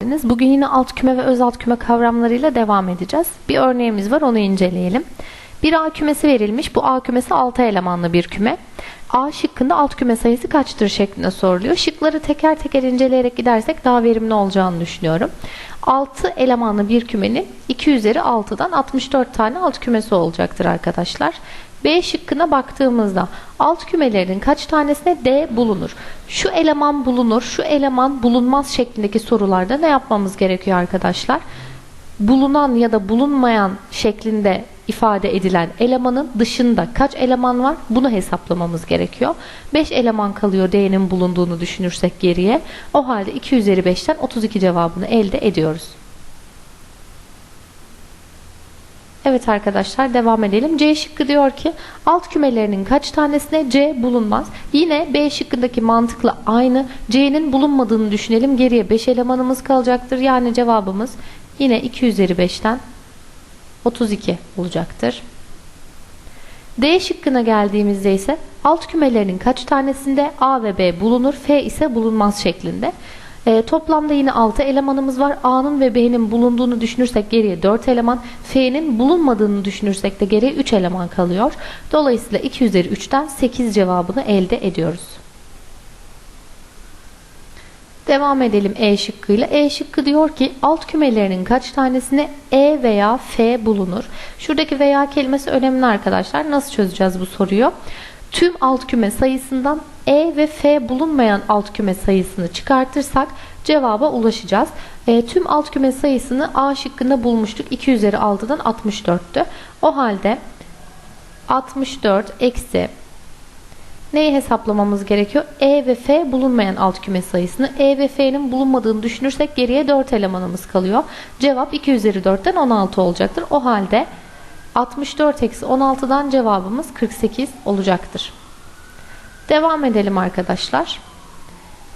Bugün yine alt küme ve öz alt küme kavramlarıyla devam edeceğiz. Bir örneğimiz var onu inceleyelim. Bir A kümesi verilmiş. Bu A kümesi 6 elemanlı bir küme. A şıkkında alt küme sayısı kaçtır şeklinde soruluyor. Şıkları teker teker inceleyerek gidersek daha verimli olacağını düşünüyorum. 6 elemanlı bir kümenin 2 üzeri 6'dan 64 tane alt kümesi olacaktır arkadaşlar. B şıkkına baktığımızda alt kümelerinin kaç tanesine D bulunur? Şu eleman bulunur, şu eleman bulunmaz şeklindeki sorularda ne yapmamız gerekiyor arkadaşlar? Bulunan ya da bulunmayan şeklinde ifade edilen elemanın dışında kaç eleman var? Bunu hesaplamamız gerekiyor. 5 eleman kalıyor D'nin bulunduğunu düşünürsek geriye. O halde 2 üzeri 5'ten 32 cevabını elde ediyoruz. Evet arkadaşlar devam edelim. C şıkkı diyor ki alt kümelerinin kaç tanesine C bulunmaz. Yine B şıkkındaki mantıkla aynı. C'nin bulunmadığını düşünelim. Geriye 5 elemanımız kalacaktır. Yani cevabımız yine 2 üzeri 5'ten 32 olacaktır. D şıkkına geldiğimizde ise alt kümelerinin kaç tanesinde A ve B bulunur, F ise bulunmaz şeklinde. E, toplamda yine 6 elemanımız var. A'nın ve B'nin bulunduğunu düşünürsek geriye 4 eleman, F'nin bulunmadığını düşünürsek de geriye 3 eleman kalıyor. Dolayısıyla 2 üzeri 3'ten 8 cevabını elde ediyoruz. Devam edelim E şıkkıyla. E şıkkı diyor ki alt kümelerinin kaç tanesine E veya F bulunur? Şuradaki veya kelimesi önemli arkadaşlar. Nasıl çözeceğiz bu soruyu? Tüm alt küme sayısından E ve F bulunmayan alt küme sayısını çıkartırsak cevaba ulaşacağız. E, tüm alt küme sayısını A şıkkında bulmuştuk. 2 üzeri 6'dan 64'tü. O halde 64 eksi Neyi hesaplamamız gerekiyor? E ve F bulunmayan alt küme sayısını. E ve F'nin bulunmadığını düşünürsek geriye 4 elemanımız kalıyor. Cevap 2 üzeri 4'ten 16 olacaktır. O halde 64 eksi 16'dan cevabımız 48 olacaktır. Devam edelim arkadaşlar.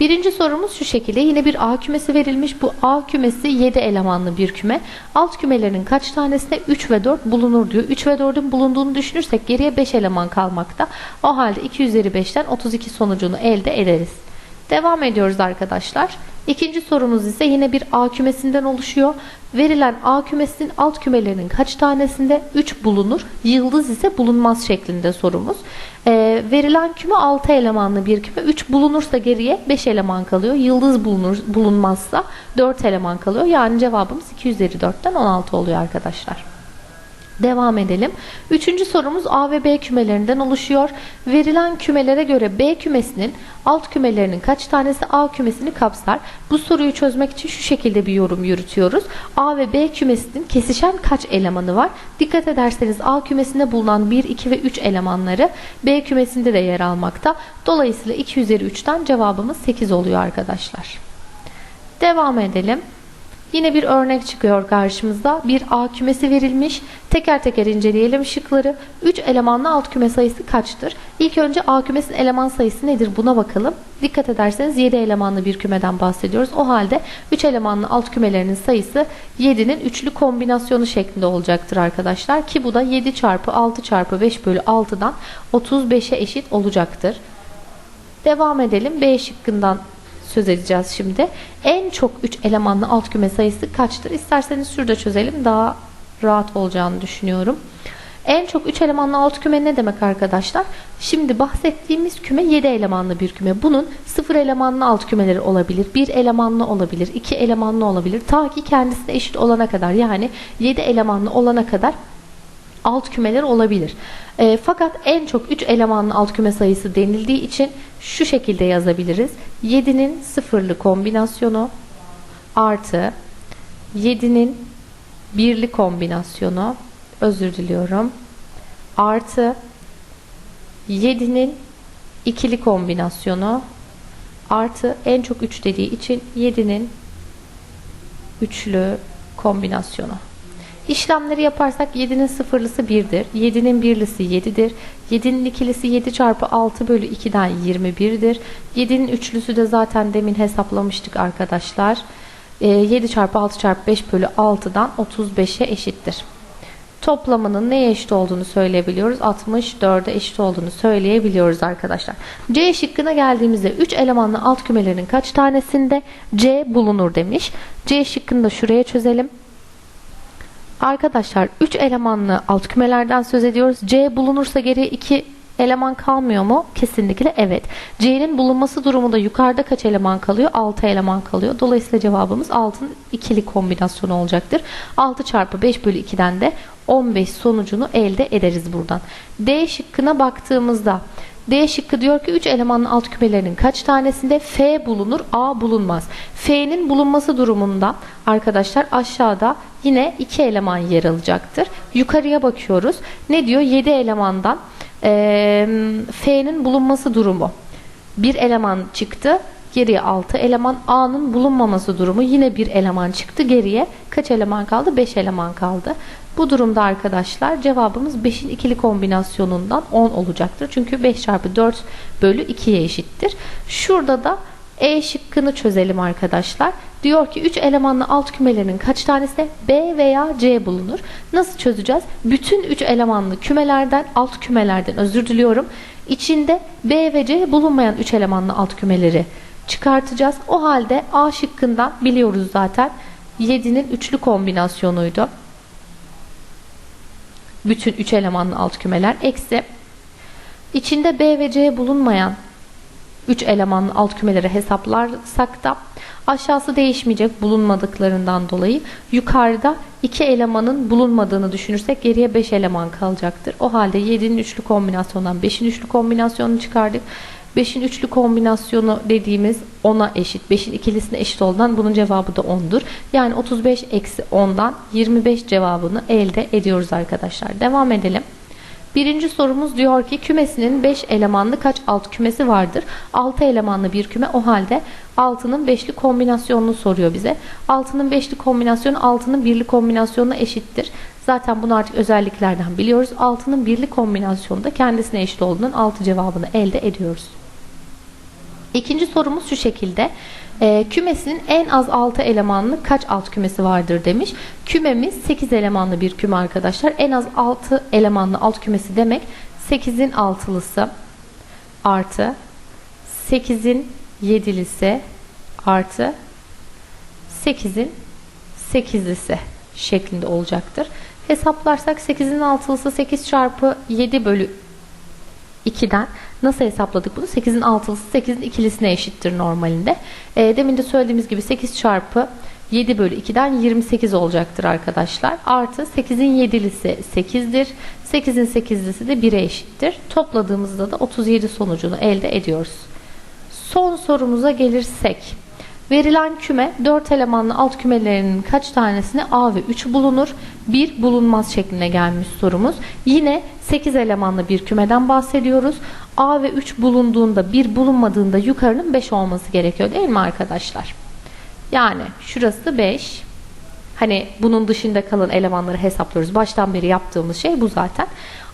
Birinci sorumuz şu şekilde. Yine bir A kümesi verilmiş. Bu A kümesi 7 elemanlı bir küme. Alt kümelerinin kaç tanesinde 3 ve 4 bulunur diyor. 3 ve 4'ün bulunduğunu düşünürsek geriye 5 eleman kalmakta. O halde 2 üzeri 5'ten 32 sonucunu elde ederiz. Devam ediyoruz arkadaşlar. İkinci sorumuz ise yine bir A kümesinden oluşuyor. Verilen A kümesinin alt kümelerinin kaç tanesinde 3 bulunur? Yıldız ise bulunmaz şeklinde sorumuz. Ee, verilen küme 6 elemanlı bir küme. 3 bulunursa geriye 5 eleman kalıyor. Yıldız bulunur, bulunmazsa 4 eleman kalıyor. Yani cevabımız 2 üzeri 4'ten 16 oluyor arkadaşlar. Devam edelim. Üçüncü sorumuz A ve B kümelerinden oluşuyor. Verilen kümelere göre B kümesinin alt kümelerinin kaç tanesi A kümesini kapsar? Bu soruyu çözmek için şu şekilde bir yorum yürütüyoruz. A ve B kümesinin kesişen kaç elemanı var? Dikkat ederseniz A kümesinde bulunan 1, 2 ve 3 elemanları B kümesinde de yer almakta. Dolayısıyla 2 üzeri 3'ten cevabımız 8 oluyor arkadaşlar. Devam edelim. Yine bir örnek çıkıyor karşımızda. Bir A kümesi verilmiş. Teker teker inceleyelim şıkları. 3 elemanlı alt küme sayısı kaçtır? İlk önce A kümesinin eleman sayısı nedir? Buna bakalım. Dikkat ederseniz 7 elemanlı bir kümeden bahsediyoruz. O halde 3 elemanlı alt kümelerinin sayısı 7'nin üçlü kombinasyonu şeklinde olacaktır arkadaşlar. Ki bu da 7 çarpı 6 çarpı 5 bölü 6'dan 35'e eşit olacaktır. Devam edelim. B şıkkından söz edeceğiz şimdi. En çok 3 elemanlı alt küme sayısı kaçtır? İsterseniz şurada çözelim. Daha rahat olacağını düşünüyorum. En çok 3 elemanlı alt küme ne demek arkadaşlar? Şimdi bahsettiğimiz küme 7 elemanlı bir küme. Bunun 0 elemanlı alt kümeleri olabilir, 1 elemanlı olabilir, 2 elemanlı olabilir. Ta ki kendisine eşit olana kadar yani 7 elemanlı olana kadar alt kümeler olabilir. E, fakat en çok 3 elemanlı alt küme sayısı denildiği için şu şekilde yazabiliriz. 7'nin sıfırlı kombinasyonu artı 7'nin birli kombinasyonu özür diliyorum artı 7'nin ikili kombinasyonu artı en çok 3 dediği için 7'nin üçlü kombinasyonu. İşlemleri yaparsak 7'nin sıfırlısı 1'dir. 7'nin birlisi 7'dir. 7'nin ikilisi 7 çarpı 6 bölü 2'den 21'dir. 7'nin üçlüsü de zaten demin hesaplamıştık arkadaşlar. 7 çarpı 6 çarpı 5 bölü 6'dan 35'e eşittir. toplamının neye eşit olduğunu söyleyebiliyoruz. 64'e eşit olduğunu söyleyebiliyoruz arkadaşlar. C şıkkına geldiğimizde 3 elemanlı alt kümelerin kaç tanesinde C bulunur demiş. C şıkkını da şuraya çözelim. Arkadaşlar 3 elemanlı alt kümelerden söz ediyoruz. C bulunursa geriye 2 eleman kalmıyor mu? Kesinlikle evet. C'nin bulunması durumunda yukarıda kaç eleman kalıyor? 6 eleman kalıyor. Dolayısıyla cevabımız 6'nın ikili kombinasyonu olacaktır. 6 çarpı 5 bölü 2'den de 15 sonucunu elde ederiz buradan. D şıkkına baktığımızda D şıkkı diyor ki 3 elemanlı alt kümelerinin kaç tanesinde F bulunur, A bulunmaz. F'nin bulunması durumunda arkadaşlar aşağıda yine 2 eleman yer alacaktır. Yukarıya bakıyoruz. Ne diyor? 7 elemandan e, F'nin bulunması durumu. Bir eleman çıktı. Geriye 6 eleman. A'nın bulunmaması durumu. Yine bir eleman çıktı. Geriye kaç eleman kaldı? 5 eleman kaldı. Bu durumda arkadaşlar cevabımız 5'in ikili kombinasyonundan 10 olacaktır. Çünkü 5 çarpı 4 bölü 2'ye eşittir. Şurada da E şıkkını çözelim arkadaşlar. Diyor ki 3 elemanlı alt kümelerinin kaç tanesi B veya C bulunur. Nasıl çözeceğiz? Bütün 3 elemanlı kümelerden alt kümelerden özür diliyorum. İçinde B ve C bulunmayan 3 elemanlı alt kümeleri çıkartacağız. O halde A şıkkından biliyoruz zaten 7'nin üçlü kombinasyonuydu. Bütün 3 elemanlı alt kümeler eksi içinde B ve C bulunmayan 3 elemanlı alt kümeleri hesaplarsak da aşağısı değişmeyecek bulunmadıklarından dolayı yukarıda 2 elemanın bulunmadığını düşünürsek geriye 5 eleman kalacaktır. O halde 7'nin üçlü kombinasyonundan 5'in üçlü kombinasyonunu çıkardık. 5'in üçlü kombinasyonu dediğimiz 10'a eşit. 5'in ikilisine eşit olduğundan bunun cevabı da 10'dur. Yani 35 eksi 10'dan 25 cevabını elde ediyoruz arkadaşlar. Devam edelim. Birinci sorumuz diyor ki kümesinin 5 elemanlı kaç alt kümesi vardır? 6 elemanlı bir küme o halde 6'nın 5'li kombinasyonunu soruyor bize. 6'nın 5'li kombinasyonu 6'nın birli kombinasyonuna eşittir. Zaten bunu artık özelliklerden biliyoruz. 6'nın birli kombinasyonu da kendisine eşit olduğundan 6 cevabını elde ediyoruz. İkinci sorumuz şu şekilde. E, kümesinin en az 6 elemanlı kaç alt kümesi vardır demiş. Kümemiz 8 elemanlı bir küme arkadaşlar. En az 6 elemanlı alt kümesi demek 8'in altılısı artı 8'in yedilisi artı 8'in 8'lisi şeklinde olacaktır. Hesaplarsak 8'in altılısı 8 çarpı 7 bölü 2'den nasıl hesapladık bunu? 8'in altılısı 8'in ikilisine eşittir normalinde. E, demin de söylediğimiz gibi 8 çarpı 7 bölü 2'den 28 olacaktır arkadaşlar. Artı 8'in 7'lisi 8'dir. 8'in 8'lisi de 1'e eşittir. Topladığımızda da 37 sonucunu elde ediyoruz. Son sorumuza gelirsek. Verilen küme 4 elemanlı alt kümelerinin kaç tanesine A ve 3 bulunur? 1 bulunmaz şeklinde gelmiş sorumuz. Yine 8 elemanlı bir kümeden bahsediyoruz. A ve 3 bulunduğunda 1 bulunmadığında yukarının 5 olması gerekiyor değil mi arkadaşlar? Yani şurası 5. Hani bunun dışında kalan elemanları hesaplıyoruz. Baştan beri yaptığımız şey bu zaten.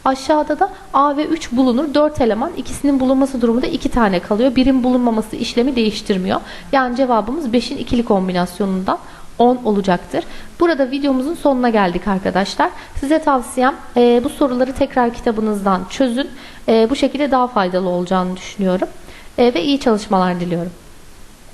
Aşağıda da A ve 3 bulunur. 4 eleman ikisinin bulunması durumunda 2 tane kalıyor. Birin bulunmaması işlemi değiştirmiyor. Yani cevabımız 5'in ikili kombinasyonundan 10 olacaktır. Burada videomuzun sonuna geldik arkadaşlar. Size tavsiyem e, bu soruları tekrar kitabınızdan çözün. E, bu şekilde daha faydalı olacağını düşünüyorum. E, ve iyi çalışmalar diliyorum.